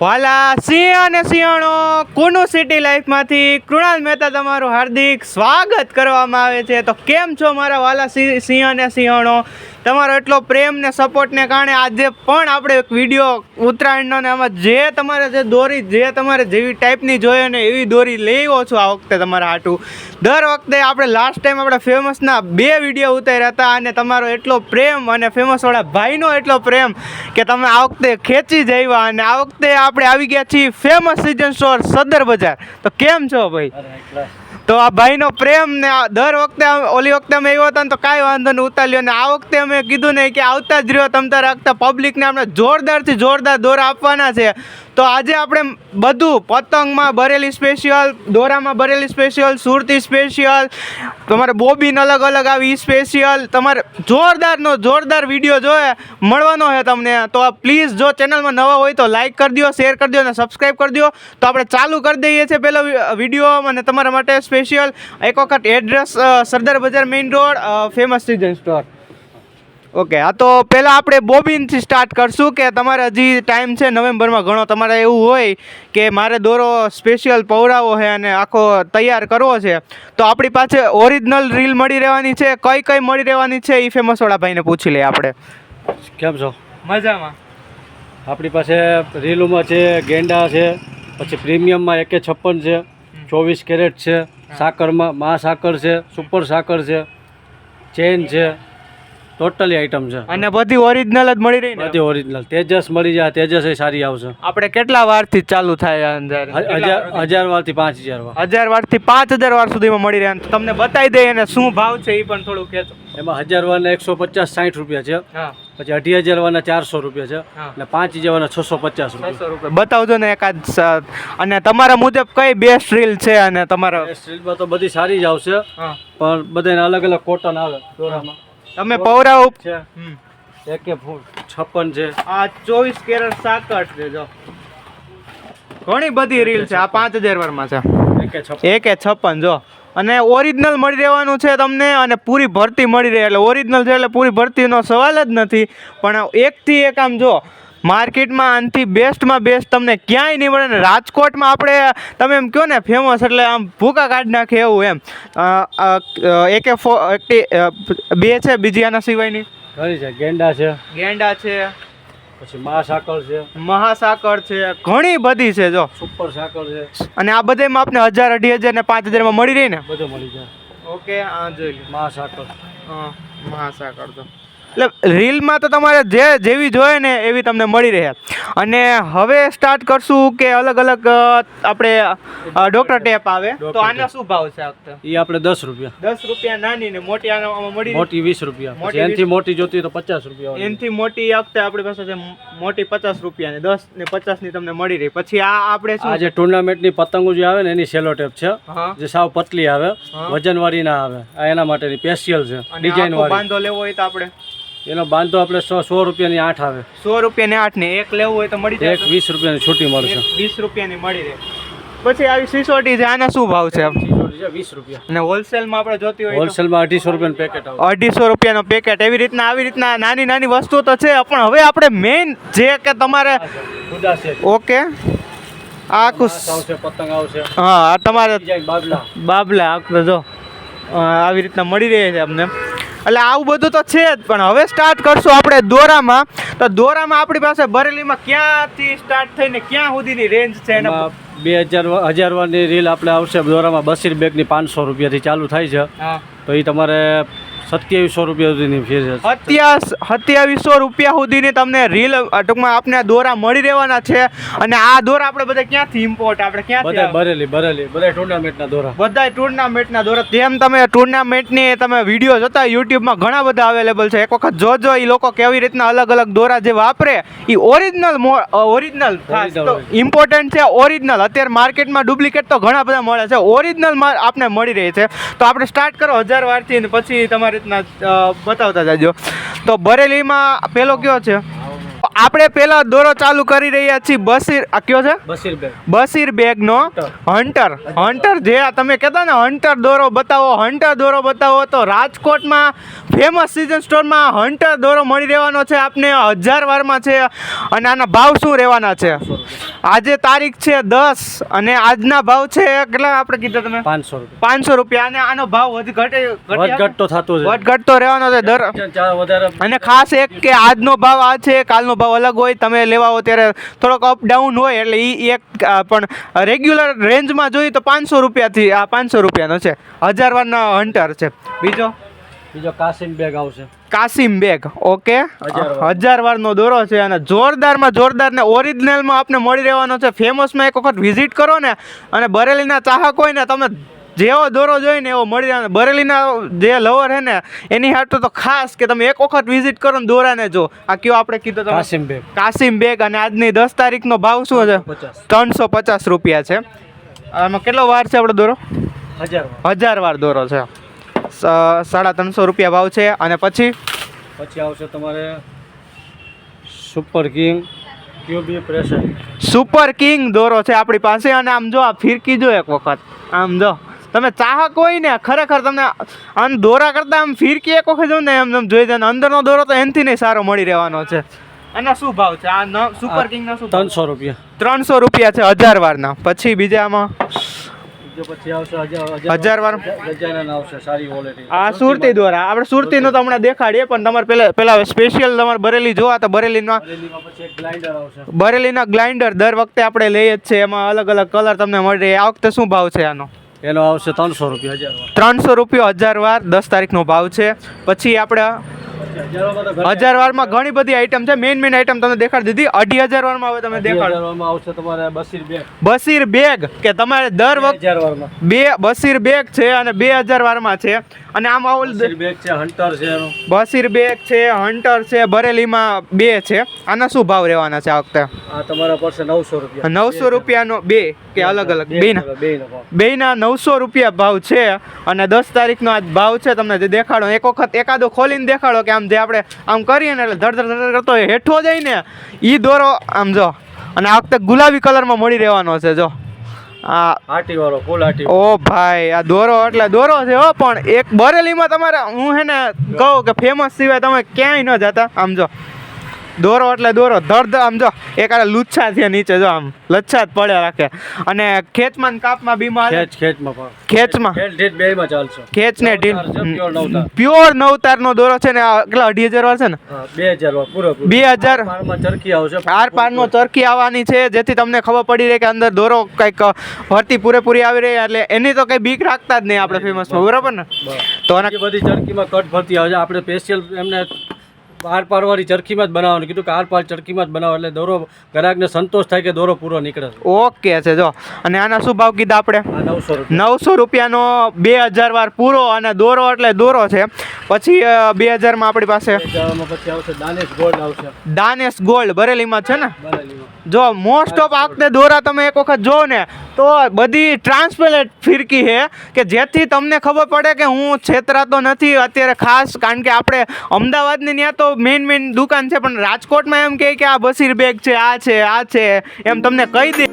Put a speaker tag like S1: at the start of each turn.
S1: વાલા સિંહ અને સિંહણો, કુનુ સિટી લાઈફમાંથી કૃણાલ મહેતા તમારું હાર્દિક સ્વાગત કરવામાં આવે છે. તો કેમ છો મારા વાલા સિંહ અને સિંહણો? તમારો એટલો પ્રેમ ને સપોર્ટને કારણે આજે પણ આપણે એક વીડિયો ઉત્તરાયણનો ને આમાં જે તમારે જે દોરી, જે તમારે જેવી ટાઈપની જોઈએ ને એવી દોરી લેવો છો આ વખતે તમારા હાટું. દર વખતે આપણે લાસ્ટ ટાઈમ આપણે ફેમસના બે વીડિયો ઉતાર્યા હતા અને તમારો એટલો પ્રેમ અને ફેમસવાળા ભાઈનો એટલો પ્રેમ કે તમે આ વખતે ખેંચી જઈવા અને આ વખતે આપણે આવી ગયા છીએ ફેમસ સિઝન સ્ટોર સદર બજાર. તો કેમ છો ભાઈ? તો આ ભાઈનો પ્રેમ ને દર વખતે ઓલી વખતે અમે આવ્યો હતા ને તો કાંઈ વાંધો નહીં, ઉતાર્યો. ને આ વખતે અમે કીધું નહીં કે આવતા જ રહ્યો તમ તાર રાખતા. પબ્લિકને આપણે જોરદારથી જોરદાર દોરા આપવાના છે. તો આજે આપણે બધું પતંગમાં ભરેલી સ્પેશિયલ દોરામાં ભરેલી સ્પેશિયલ સુરતી સ્પેશિયલ તમારે બોબીન અલગ અલગ આવી સ્પેશિયલ તમારે જોરદારનો જોરદાર વીડિયો જોઈએ મળવાનો છે તમને. તો પ્લીઝ જો ચેનલમાં નવા હોય તો લાઈક કરી દો શેર કરી દો અને સબસ્ક્રાઈબ કરી દો તો આપણે ચાલુ કરી દઈએ છીએ પહેલો વીડિયો અને તમારા માટે સ્પેશિયલ એક વખત address Sardar Bazar main road famous season store okay આ તો પહેલાં આપણે બોબિનથી સ્ટાર્ટ કરશું કે તમારે હજી ટાઈમ છે નવેમ્બરમાં. ઘણો તમારે એવું હોય કે મારે દોરો સ્પેશિયલ પૌરાવો છે અને આખો તૈયાર કરવો છે. તો આપણી પાસે ઓરિજિનલ રીલ મળી રહેવાની છે. કઈ કઈ મળી રહેવાની છે એ ફેમસવાળા ભાઈને પૂછી લઈએ આપણે.
S2: કેમ છો?
S1: મજામાં.
S2: આપણી પાસે રીલોમાં છે ગેંડા છે પછી પ્રીમિયમમાં એકે છપ્પન છે ચોવીસ કેરેટ છે સાકરમાં મા સાકર છે સુપર સાકર છે ચેન છે ટોટલી આઈટમ છે.
S1: અને બધી ઓરિજિનલ જ મળી રહી ને?
S2: બધી ઓરિજિનલ તેજસ મળી જાય તેજસ એ સારી આવશે.
S1: આપણે કેટલા વારથી ચાલુ થાય અંદર?
S2: હજાર વારથી? પાંચ હજાર વાર
S1: હજાર વારથી પાંચ હજાર વાર સુધીમાં મળી રહ્યા તમને બતાવી દઈએ અને શું ભાવ છે એ પણ થોડું કહેતો
S2: એમાં હજાર વારના એકસો પચાસ સાઠ રૂપિયા છે. પછી અઢી હજાર વારના ચારસો રૂપિયા છે. અને પાંચ હજાર વારના છસો પચાસ રૂપિયા.
S1: બતાવજો ને એકાદ અને તમારા મુજબ કઈ બેસ્ટ રીલ છે અને તમારા?
S2: સ્ટીલમાં તો બધી સારી જ આવશે. પણ બધાને અલગ અલગ કોટન આવે દોરામાં.
S1: તમે પૌરા ઉપ
S2: છે એક કે છપ્પન છે.
S1: આ ચોવીસ કેરેટ સાકર છે જો. ઘણી બધી રીલ છે આ પાંચ હજાર વારમાં છે.
S2: એકે છપ્પન.
S1: છપ્પન જો. અને ઓરિજિનલ મળી રહેવાનું છે તમને અને પૂરી ભરતી મળી રહે એટલે ઓરિજિનલ છે એટલે પૂરી ભરતીનો સવાલ જ નથી. પણ એકથી એક આમ જો માર્કેટમાં આનથી બેસ્ટમાં બેસ્ટ તમને ક્યાંય નહીં મળે ને રાજકોટમાં આપણે તમે એમ કહો ને ફેમસ એટલે આમ ભૂકા કાઢી નાખે એવું એમ. એકે ફો બે છે બીજી આના સિવાયની?
S2: ઘણી છે. ગેંડા છે.
S1: ગેંડા છે.
S2: પછી મા છે.
S1: મહાસાકર છે. ઘણી બધી છે જો.
S2: સુપર સાકર છે.
S1: અને આ બધામાં આપણે હજાર અઢી હજાર ને પાંચ હજારમાં મળી રહી ને?
S2: બધું મળી જાય.
S1: ઓકે આ જોઈ લો.
S2: મા
S1: હા મહાસાગર તો. એટલે રીલમાં તો તમારે જે જેવી જોઈએ ને એવી તમને મળી રહે. અને હવે સ્ટાર્ટ કરશું કે અલગ અલગ આપણે ડોક્ટર ટેપ આવે. તો આનો શું ભાવ છે
S2: એ આપણે દસ રૂપિયા.
S1: દસ રૂપિયા નાની ને મોટી મળી
S2: મોટી વીસ રૂપિયા. એનથી મોટી જોતી તો પચાસ રૂપિયા
S1: એનથી મોટી વખતે આપણી પાસે છે મોટી પચાસ રૂપિયાની દસ ને પચાસની તમને મળી રહી. પછી આ આપણે
S2: આ જે ટુર્નામેન્ટની પતંગો જે આવે ને એની સેલો ટેપ છે. જે સાવ પતલી આવે. વજન વાળી ના આવે. આ એના માટેની સ્પેશિયલ છે. ડિઝાઇન વાળી.
S1: બાંધો લેવો હોય તો આપણે.
S2: એનો બાંધો આપણે સો સો રૂપિયાની આઠ આવે.
S1: સો રૂપિયા ને આઠ ને એક લેવું હોય તો મળી જાય
S2: એક વીસ રૂપિયાની છૂટી મળશે.
S1: વીસ રૂપિયાની મળી રહે. પછી આવી સિસોટી છે આના શું ભાવ છે?
S2: વીસ રૂપિયા.
S1: અને હોલસેલમાં આપણે જોતી હોય
S2: હોલસેલમાં અઢીસો રૂપિયાનું પેકેટ
S1: અઢીસો રૂપિયાનો પેકેટ એવી રીતના આવી રીતના નાની નાની વસ્તુ તો છે પણ હવે આપણે મેઇન જે કે તમારે ઓકે. આ આખું
S2: પતંગ આવશે.
S1: હા આ તમારે
S2: બાબલા.
S1: બાબલા આખું જો આવી રીતના મળી રહે છે અમને. એટલે આવું બધું તો છે જ પણ હવે સ્ટાર્ટ કરશું આપણે દોરામાં. તો દોરામાં આપણી પાસે બરેલીમાં ક્યાંથી સ્ટાર્ટ થઈને ક્યાં સુધીની રેન્જ છે એના
S2: બે હજાર હજાર વારની રીલ આપણે આવશે. દોરામાં બસીર બેગની પાંચસો રૂપિયાથી ચાલુ થાય છે. તો એ તમારે સત્યાવીસો રૂપિયા સુધીની ફી છે.
S1: સત્યાવીસો રૂપિયા સુધીની તમને રીલ ટૂંકમાં આપને દોરા મળી રહેવાના છે અને આ દોરા આપણે બધા ક્યાંથી ઇમ્પોર્ટ આપણે ક્યાંથી?
S2: બરેલી બરેલી બધા ટુર્નામેન્ટના દોરા.
S1: બધા ટુર્નામેન્ટના દોરા. જેમ તમે ટુર્નામેન્ટની તમે વીડિયો જોતા યુટ્યુબમાં ઘણા બધા અવેલેબલ છે. એક વખત જોજો એ લોકો કેવી રીતના અલગ અલગ દોરા જે વાપરે એ ઓરિજિનલ ઓરિજિનલ ઇમ્પોર્ટન્ટ છે ઓરિજિનલ અત્યારે માર્કેટમાં ડુપ્લિકેટ તો ઘણા બધા મળે છે. ઓરિજિનલ આપને મળી રહી છે. તો આપણે સ્ટાર્ટ કરો હજાર વારથી પછી તમારી રીતના બતાવતા જાજો. તો બરેલીમાં પેલો કયો છે? આપણે પેલા દોરો ચાલુ કરી રહ્યા છીએ બસીર આ કયો છે?
S2: બસીર બેગ.
S1: બસીર બેગનો હન્ટર હન્ટર જે આ તમે કહેતા ને હન્ટર દોરો બતાવો હન્ટર દોરો બતાવો તો રાજકોટમાં ફેમસ સિઝન સ્ટોરમાં હન્ટર દોરો મળી રહેવાનો છે આપને હજાર વારમાં છે અને આના ભાવ શું રહેવાના છે? આજે તારીખ છે દસ અને આજના ભાવ છે કેટલા આપણે કીધા તમે?
S2: પાંચસો રૂપિયા.
S1: પાંચસો રૂપિયા અને આનો ભાવ વધી ઘટે
S2: વધઘટ તો છે.
S1: વધ રહેવાનો છે દર અને ખાસ એક કે આજનો ભાવ આ છે કાલનો ભાવ અલગ હોય તમે લેવા હો ત્યારે થોડોક અપ ડાઉન હોય એટલે એ એક પણ રેગ્યુલર રેન્જમાં જોઈએ તો પાંચસો રૂપિયાથી આ પાંચસો રૂપિયાનો છે. હજાર વારના હન્ટર છે. બીજો?
S2: બીજો કાસિમ બેગ આવશે.
S1: Kasim bag okay.
S2: હજાર
S1: વારનો દોરો છે અને જોરદારમાં જોરદાર ને ઓરિજિનલમાં આપને મળી રહેવાનો છે. ફેમસમાં એક વખત વિઝિટ કરો ને અને બરેલીના ચાહક હોય ને તમે જેવો દોરો જોઈને એવો મળી જાય બરેલીના જે લવર છે ને એની હાટું તો ખાસ કે તમે એક વખત વિઝિટ કરો ને દોરાને જો. આ કયો આપણે કીધું તમે?
S2: Qasem bag.
S1: કાસિમ બેગ અને આજની દસ તારીખનો ભાવ શું છે? ત્રણસો પચાસ. રૂપિયા છે. આમાં કેટલો વાર છે આપણો દોરો?
S2: હજાર
S1: હજાર વાર દોરો છે. સાડા ત્રણસો રૂપિયા ભાવ છે. અને પછી?
S2: પછી આવશે તમારે super king QB pressure
S1: super king દોરો છે આપણી પાસે. અને આમ જો આ ફિરકી જો એક વખત. આમ જો. તમે ચાહક હોય ને ખરેખર તમને આમ દોરા કરતાં આમ ફિરકી એક વખત જો ને એમ તમે જોઈ જાય અંદરનો દોરો તો એનથી નહીં સારો મળી રહેવાનો છે. એના શું ભાવ છે? આ ન સુપર કિંગનો શું
S2: ત્રણસો રૂપિયા.
S1: ત્રણસો રૂપિયા છે હજાર વારના. પછી બીજામાં?
S2: બીજો પછી આવશે હજાર
S1: વાર આ સુરતી દોરા. આપણે સુરતીનું તો હમણાં દેખાડીએ પણ તમારે પેલા પેલા સ્પેશિયલ તમારે બરેલી જોવા તો બરેલીમાં
S2: બરેલીમાં પછી એક ગ્લાઇન્ડર
S1: બરેલીના ગ્લાઇન્ડર દર વખતે આપણે લઈએ જ છે એમાં અલગ અલગ કલર તમને મળી રહે. આ વખતે શું ભાવ છે આનો?
S2: એનો આવશે ત્રણસો રૂપિયા હજાર વાર
S1: ત્રણસો રૂપિયા હજાર વાર દસ તારીખનો ભાવ છે. પછી આપણે હજાર વારમાં ઘણી બધી આઈટમ છે. મેઇન મેઇન આઈટમ તમે દેખાડી દીધી. અઢી હજાર વારમાં હવે તમે
S2: અઢી
S1: દેખાડો.
S2: આવશે તમારે બસીર બેગ
S1: બસીર બેગ કે તમારે દર વખત બે બસીર બેગ છે અને બે હજાર વારમાં છે. અને આમ આવું
S2: બસીર બેગ છે હન્ટર છે
S1: બસીર બેગ છે હન્ટર છે બરેલીમાં બે છે. આના શું ભાવ રહેવાના છે આ વખતે?
S2: તમારા પડશે નવસો રૂપિયા.
S1: નવસો રૂપિયાનો બે કે અલગ અલગ? બેના.
S2: બેનો
S1: નવસો રૂપિયા ભાવ છે અને દસ તારીખનો આ ભાવ છે તમને જે દેખાડો એક વખત એકાદો ખોલીને દેખાડો કે આમ જે આપણે આમ કરીએ ને એટલે ધડ ધડ ધડ કરતો હોય હેઠો જાય ને એ દોરો આમ જો અને આ વખતે ગુલાબી કલરમાં મળી રહેવાનો છે જો. આ
S2: આટી વાળો ફૂલ આટી
S1: ઓ ભાઈ આ દોરો એટલે દોરો છે હો પણ એક બરેલીમાં તમારે હું હે ને કહું કે ફેમસ સિવાય તમે ક્યાંય ન જતા આમ જો. દોરો એટલે દોરો. ધડ આમ જો એક આ લુચ્છા છે નીચે જો આમ. લચ્છા જ પડ્યા રાખે. અને ખેંચમાં ને કાપમાં બીમાર
S2: ખેંચ ખેંચમાં
S1: ખેંચમાં
S2: ખેંચ
S1: ને
S2: ઢીલ પ્યોર નવતાર.
S1: નવતારનો દોરો છે ને કેટલા અઢી હજાર વાર છે ને?
S2: બે હજાર પૂરો પૂરો.
S1: બે હજાર
S2: પારમાં ચરખી આવશે.
S1: આર પારનો ચરખી આવવાની છે જેથી તમને ખબર પડી રહે કે અંદર દોરો કંઈક ભરતી પૂરેપૂરી આવી રહી એટલે એની તો કંઈ બીક રાખતા જ નહીં આપણે ફેમસ બરાબર ને? તો
S2: બધી ચરખીમાં કટ ભરતી આવે છે આપણે સ્પેશિયલ એમને આર પારવાળી ચરખીમાં જ બનાવવાનું. કીધું કે આર પાર ચરખીમાં જ બનાવો એટલે દોરો ગ્રાહકને સંતોષ થાય કે દોરો પૂરો નીકળે છે.
S1: ઓકે છે જો. અને આના શું ભાવ કીધા આપણે?
S2: નવસો
S1: નવસો રૂપિયાનો બે હજાર વાર પૂરો અને દોરો એટલે દોરો છે. પછી બે હજારમાં આપણી પાસે
S2: દાનેશ ગોલ્ડ
S1: બરેલીમાં છે ને? જો મોસ્ટ ઓફ આખતે દોરા તમે એક વખત જો ને તો બધી ટ્રાન્સપેરેન્ટ ફિરકી છે કે જેથી તમને ખબર પડે કે હું છેતરાતો નથી અત્યારે ખાસ કારણ કે આપણે અમદાવાદની ત્યાં તો મેઇન મેઇન દુકાન છે પણ રાજકોટમાં એમ કહે કે આ બસીર બેગ છે આ છે આ છે એમ તમને કહી દે.